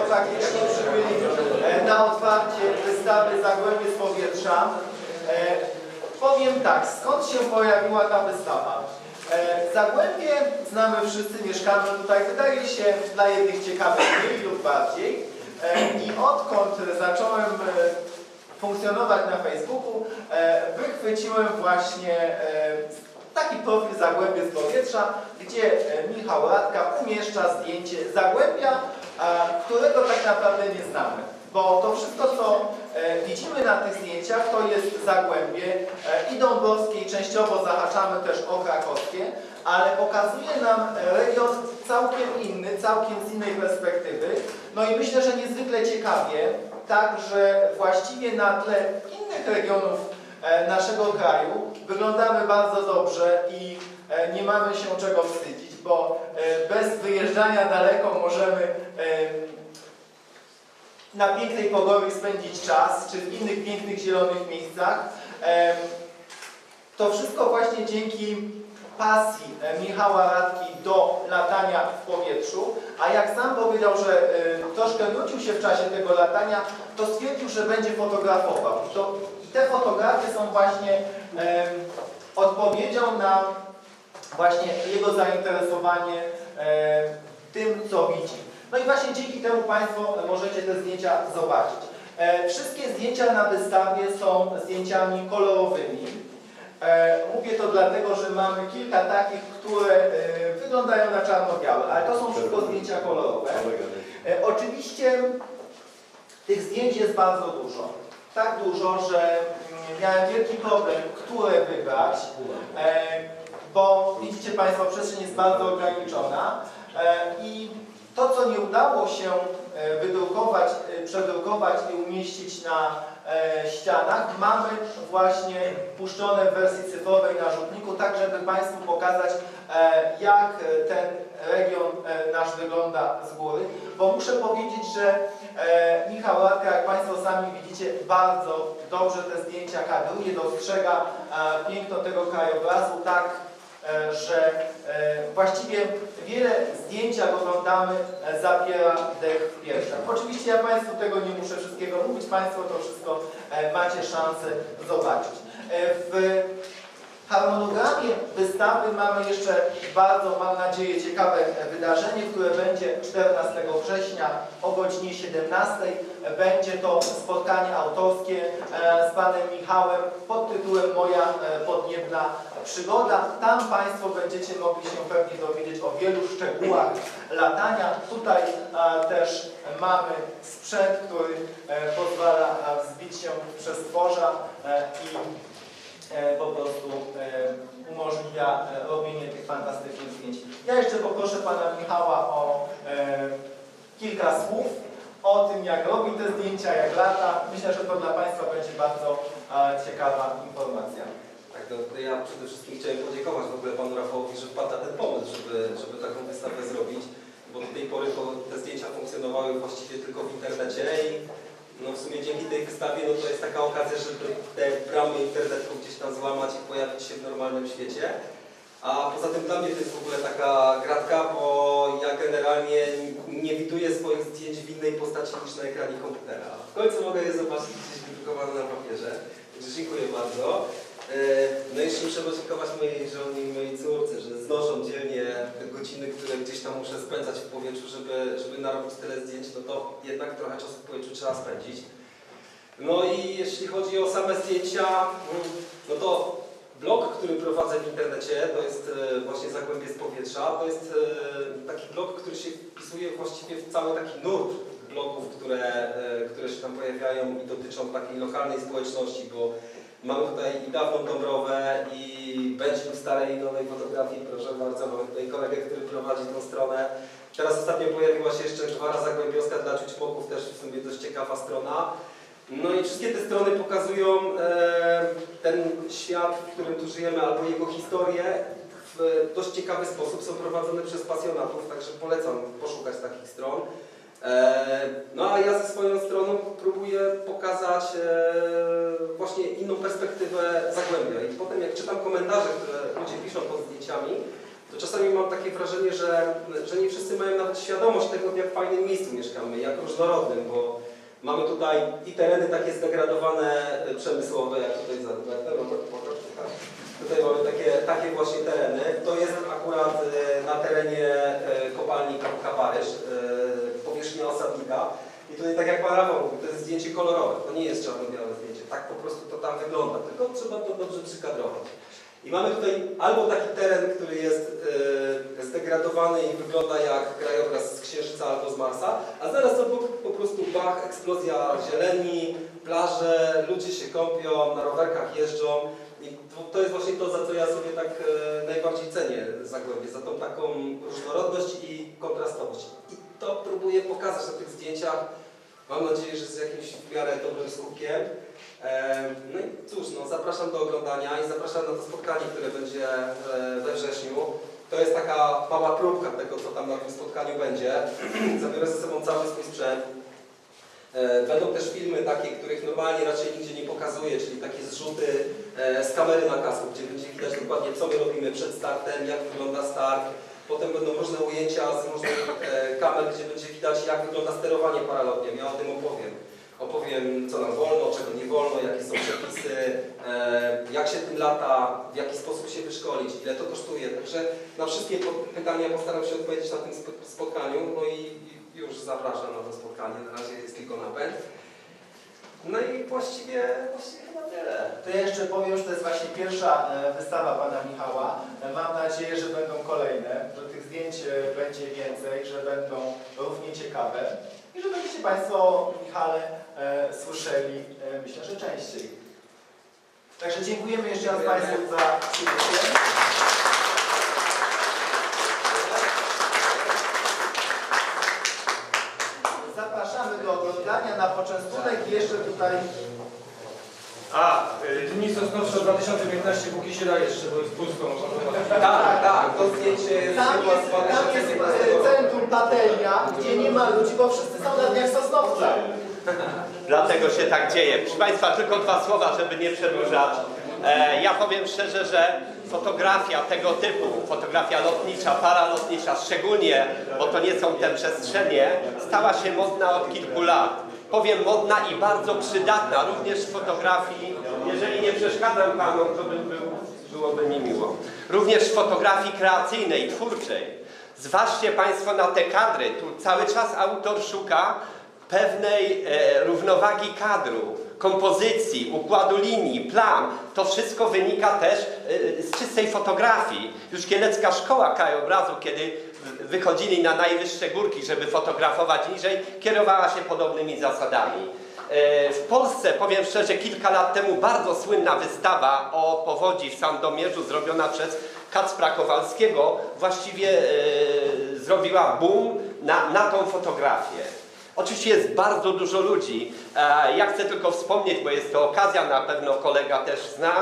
Państwo licznie przybyli e, na otwarcie wystawy Zagłębie z powietrza. E, Powiem tak, skąd się pojawiła ta wystawa? E, Zagłębie znamy wszyscy, mieszkamy tutaj, wydaje się dla jednych ciekawe mniej lub bardziej. I odkąd zacząłem funkcjonować na Facebooku, wychwyciłem właśnie taki profil Zagłębie z powietrza, gdzie Michał Radka umieszcza zdjęcie Zagłębia, którego tak naprawdę nie znamy. Bo to wszystko, co e, widzimy na tych zdjęciach, to jest Zagłębie e, i Dąbrowskie i częściowo zahaczamy też o krakowskie, ale pokazuje nam region całkiem inny, całkiem z innej perspektywy. No i myślę, że niezwykle ciekawie, także właściwie na tle innych regionów e, naszego kraju wyglądamy bardzo dobrze i e, nie mamy się czego wstydzić, bo e, bez wyjeżdżania daleko możemy e, na pięknej Pogorii spędzić czas, czy w innych pięknych zielonych miejscach. Em, To wszystko właśnie dzięki pasji e, Michała Radki do latania w powietrzu, a jak sam powiedział, że e, troszkę nudził się w czasie tego latania, to stwierdził, że będzie fotografował. To, te fotografie są właśnie odpowiedzią na właśnie jego zainteresowanie e, tym, co widzi. No i właśnie dzięki temu Państwo możecie te zdjęcia zobaczyć. E, Wszystkie zdjęcia na wystawie są zdjęciami kolorowymi. E, Mówię to dlatego, że mamy kilka takich, które wyglądają na czarno-białe, ale to są wszystko zdjęcia kolorowe. Oczywiście tych zdjęć jest bardzo dużo. Tak dużo, że mm, miałem wielki problem, które wybrać, bo widzicie Państwo, przestrzeń jest bardzo ograniczona e, i to, co nie udało się e, wydrukować, e, przedrukować i umieścić na ścianach, mamy właśnie puszczone w wersji cyfrowej na rzutniku, tak żeby Państwu pokazać, jak ten region nasz wygląda z góry, bo muszę powiedzieć, że Michał Radka, jak Państwo sami widzicie, bardzo dobrze te zdjęcia kadruje, dostrzega piękno tego krajobrazu, tak że e, właściwie wiele zdjęć, jak oglądamy, e, zapiera dech w piersiach. Oczywiście ja Państwu tego nie muszę wszystkiego mówić, Państwo to wszystko e, macie szansę zobaczyć. E, W harmonogramie wystawy mamy jeszcze bardzo, mam nadzieję, ciekawe wydarzenie, które będzie 14 września o godzinie 17. Będzie to spotkanie autorskie e, z Panem Michałem pod tytułem Moja e, podniebna przygoda. Tam Państwo będziecie mogli się pewnie dowiedzieć o wielu szczegółach latania. Tutaj e, też mamy sprzęt, który pozwala wzbić się przez tworza i po prostu e, umożliwia e, robienie tych fantastycznych zdjęć. Ja jeszcze poproszę Pana Michała o e, kilka słów o tym, jak robi te zdjęcia, jak lata. Myślę, że to dla Państwa będzie bardzo e, ciekawa informacja. Tak, no, ja przede wszystkim chciałem podziękować w ogóle panu Rafałowi, że wpadł na ten pomysł, żeby, żeby taką wystawę zrobić, bo do tej pory te zdjęcia funkcjonowały właściwie tylko w internecie i no w sumie dzięki tej wystawie no to jest taka okazja, żeby te bramy internetu gdzieś tam złamać i pojawić się w normalnym świecie. A poza tym dla mnie to jest w ogóle taka gratka, bo ja generalnie nie widuję swoich zdjęć w innej postaci niż na ekranie komputera. W końcu mogę je zobaczyć gdzieś wydrukowane na papierze. Także dziękuję bardzo. E, No i jeszcze muszę podziękować mojej żonie i mojej córce, że znoszą dzielnie te godziny, które gdzieś tam muszę spędzać w powietrzu, żeby, żeby narobić tyle zdjęć, no to jednak trochę czasu w powietrzu trzeba spędzić. No i jeśli chodzi o same zdjęcia, mm, no to blog, który prowadzę w internecie, to jest e, właśnie Zagłębie z powietrza, to jest e, taki blog, który się wpisuje właściwie w cały taki nurt blogów, które, e, które się tam pojawiają i dotyczą takiej lokalnej społeczności, bo mamy tutaj i dawną Dąbrowę i Będzin starej i nowej fotografii, proszę bardzo, mamy tutaj kolegę, który prowadzi tą stronę. Teraz ostatnio pojawiła się jeszcze Gwara Zagłębiowska dla Ciućmoków, też w sumie dość ciekawa strona. No i wszystkie te strony pokazują e, ten świat, w którym tu żyjemy, albo jego historię w dość ciekawy sposób. Są prowadzone przez pasjonatów, także polecam poszukać takich stron. E, no a ja ze swoją stroną próbuję pokazać e, właśnie inną perspektywę Zagłębia. I potem jak czytam komentarze, które ludzie piszą pod zdjęciami, to czasami mam takie wrażenie, że, że nie wszyscy mają nawet świadomość tego, w jak fajnym miejscu mieszkamy, jak różnorodnym, bo mamy tutaj i tereny takie zdegradowane e, przemysłowe, jak tutaj za no, tak. Tutaj mamy takie, takie właśnie tereny. To jest akurat e, na terenie e, kopalni Kapka E, powierzchnia osadnika. I tutaj tak jak Pan Rafał mówił, to jest zdjęcie kolorowe, to nie jest czarno-białe zdjęcie. Tak po prostu to tam wygląda, tylko trzeba to dobrze przykadrować. I mamy tutaj albo taki teren, który jest e, zdegradowany i wygląda jak krajobraz z Księżyca albo z Marsa, a zaraz obok po prostu bach, eksplozja zieleni, plaże, ludzie się kąpią, na rowerkach jeżdżą. I to, to jest właśnie to, za co ja sobie tak e, najbardziej cenię Zagłębie, za tą taką różnorodność i kontrastowość. I to próbuję pokazać na tych zdjęciach. Mam nadzieję, że z jakimś w miarę dobrym skutkiem. No i cóż, no, zapraszam do oglądania i zapraszam na to spotkanie, które będzie e, we wrześniu. To jest taka mała próbka tego, co tam na tym spotkaniu będzie. Zabiorę ze sobą cały swój sprzęt. E, Będą też filmy takie, których normalnie raczej nigdzie nie pokazuję, czyli takie zrzuty e, z kamery na kasku, gdzie będzie widać dokładnie, co my robimy przed startem, jak wygląda start. Potem będą różne ujęcia z różnych e, kamer, gdzie będzie widać, jak wygląda sterowanie paralotniem. Ja o tym opowiem. Opowiem, co nam wolno, czego nie wolno, jakie są przepisy, e, jak się tym lata, w jaki sposób się wyszkolić, ile to kosztuje. Także na wszystkie pytania postaram się odpowiedzieć na tym sp- spotkaniu. No i i już zapraszam na to spotkanie. Na razie jest tylko napęd. No i właściwie, właściwie chyba tyle. To ja jeszcze powiem, że to jest właśnie pierwsza e, wystawa Pana Michała. E, Mam nadzieję, że będą kolejne, że tych zdjęć e, będzie więcej, że będą równie ciekawe i że będziecie Państwo Michale słyszeli, myślę, że częściej. Także dziękujemy jeszcze raz. Państwu za przybycie. Zapraszamy do oglądania na poczęstunek i jeszcze tutaj A, Dni Sosnowsze 2015 póki się da jeszcze, bo jest pusto. można zobaczyć. Tak, tak, to zdjęcie jest Tam jest, tam jest 2015 e, roku. centrum patelnia, gdzie nie ma ludzi, bo wszyscy są na dniach Sosnowca. Dlatego się tak dzieje. Proszę Państwa, tylko dwa słowa, żeby nie przedłużać. E, ja powiem szczerze, że fotografia tego typu, fotografia lotnicza, paralotnicza, szczególnie, bo to nie są te przestrzenie, stała się modna od kilku lat. Powiem modna i bardzo przydatna, również w fotografii, jeżeli nie przeszkadzam Panom, to by był, byłoby mi miło. Również w fotografii kreacyjnej, twórczej. Zważcie Państwo na te kadry, tu cały czas autor szuka pewnej e, równowagi kadru, kompozycji, układu linii, plam. To wszystko wynika też e, z czystej fotografii. Już kielecka szkoła krajobrazu, kiedy wychodzili na najwyższe górki, żeby fotografować niżej, kierowała się podobnymi zasadami. E, W Polsce, powiem szczerze, kilka lat temu bardzo słynna wystawa o powodzi w Sandomierzu zrobiona przez Kacpra Kowalskiego właściwie e, zrobiła boom na, na tą fotografię. Oczywiście jest bardzo dużo ludzi. E, Ja chcę tylko wspomnieć, bo jest to okazja, na pewno kolega też zna,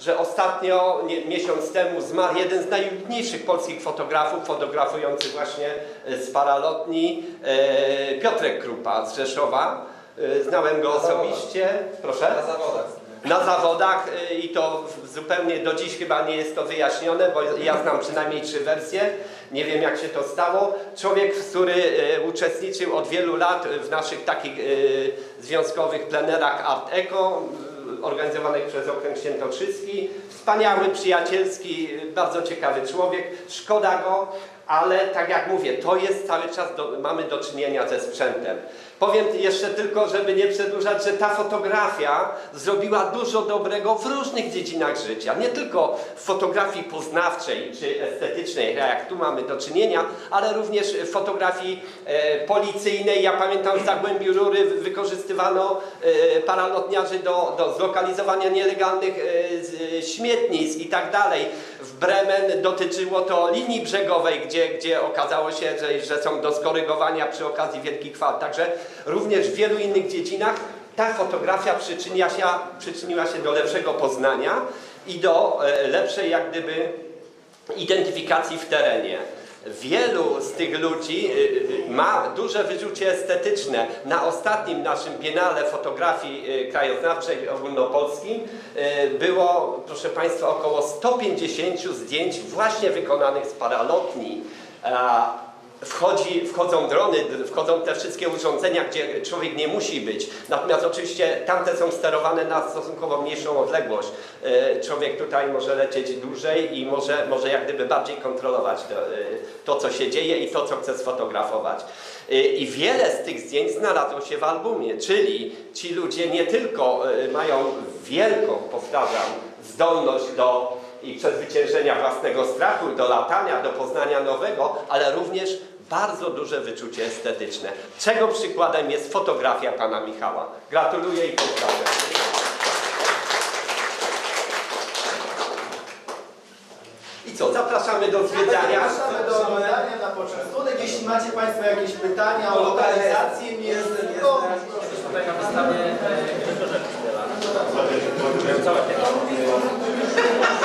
że ostatnio, miesiąc temu zmarł jeden z najwybitniejszych polskich fotografów, fotografujący właśnie e, z paralotni, e, Piotrek Krupa z Rzeszowa. Znałem go osobiście. Proszę? Na zawodach. Na zawodach y, i to zupełnie do dziś chyba nie jest to wyjaśnione, bo ja znam przynajmniej trzy wersje. Nie wiem jak się to stało. Człowiek, który y, uczestniczył od wielu lat w naszych takich y, związkowych plenerach Art Eco, organizowanych przez Okręg Świętokrzyski. Wspaniały, przyjacielski, bardzo ciekawy człowiek. Szkoda go, ale tak jak mówię, to jest cały czas, do, mamy do czynienia ze sprzętem. Powiem jeszcze tylko, żeby nie przedłużać, że ta fotografia zrobiła dużo dobrego w różnych dziedzinach życia. Nie tylko w fotografii poznawczej czy estetycznej, jak tu mamy do czynienia, ale również w fotografii e, policyjnej. Ja pamiętam w Zagłębiu Rury wykorzystywano e, paralotniarzy do, do zlokalizowania nielegalnych e, z, śmietnisk i tak dalej. Bremen dotyczyło to linii brzegowej, gdzie, gdzie okazało się, że, że są do skorygowania przy okazji wielkich fal. Także również w wielu innych dziedzinach ta fotografia przyczynia się, przyczyniła się do lepszego poznania i do e, lepszej jak gdyby identyfikacji w terenie. Wielu z tych ludzi y, y, ma duże wyczucie estetyczne. Na ostatnim naszym Biennale Fotografii y, Krajoznawczej ogólnopolskim było, proszę Państwa, około 150 zdjęć właśnie wykonanych z paralotni. Wchodzi, wchodzą drony, wchodzą te wszystkie urządzenia, gdzie człowiek nie musi być. Natomiast oczywiście tamte są sterowane na stosunkowo mniejszą odległość. E, Człowiek tutaj może lecieć dłużej i może, może jak gdyby bardziej kontrolować to, e, to, co się dzieje i to, co chce sfotografować. E, I wiele z tych zdjęć znalazło się w albumie, czyli ci ludzie nie tylko mają wielką, powtarzam, zdolność do i przezwyciężenia własnego strachu, do latania, do poznania nowego, ale również bardzo duże wyczucie estetyczne. Czego przykładem jest fotografia pana Michała. Gratuluję i pozdrawiam. I co, zapraszamy do zwiedzania. Zapraszamy do oglądania na poczęstunek. Jeśli macie Państwo jakieś pytania o lokalizację miejsc, to Tutaj na wystawie e, kilka